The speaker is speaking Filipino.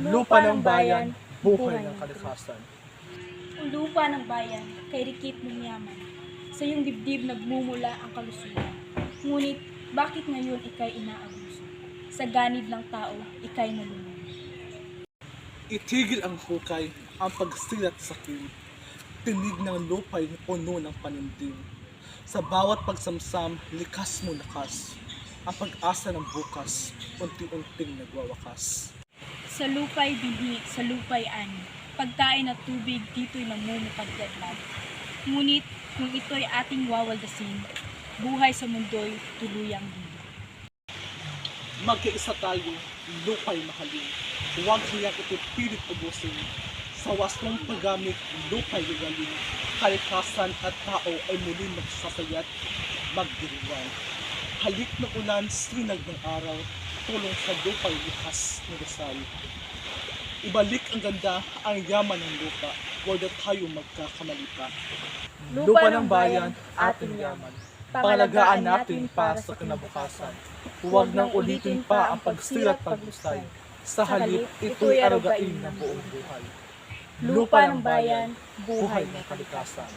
Lupa ng bayan, buhay ng kalikasan. O lupa ng bayan, kay rikip ng yaman. Sa iyong dibdib nagmumula ang kalusugan. Ngunit, bakit ngayon ikay inaabuso? Sa ganid ng tao, ikay nalulunod. Itigil ang hukay, ang pagsilat sa kin. Tinig ng lupay puno ng panindim. Sa bawat pagsamsam, likas mo lakas. Ang pag-asa ng bukas, unti-unting nagwawakas. Sa lupay binhi, sa lupay ani. Pagkain at tubig, dito'y namumupagdadlad. Ngunit, kung ito'y ating wawaldasin, buhay sa mundo'y tuluyang hindi. Magkaisa tayo, lupay mahalin. Huwag kaya ito pilit ubusin. Sa wasong paggamit, lupay gagaling. Kalikasan at tao ay muli magsasayat, magdiriwan. Halik ng ulan, sinag ng araw, tulong sa lupay likas ng dasal. Ibalik ang ganda, ang yaman ng lupa, huwag tayo magkakamali pa. Lupa ng bayan, ating yaman. Pangalagaan natin para sa kinabukasan. Huwag nang ulitin pa ang pagsirat paghusay. Sa halip, ito'y arugain ng buong buhay. Lupa ng bayan, buhay ng kalikasan.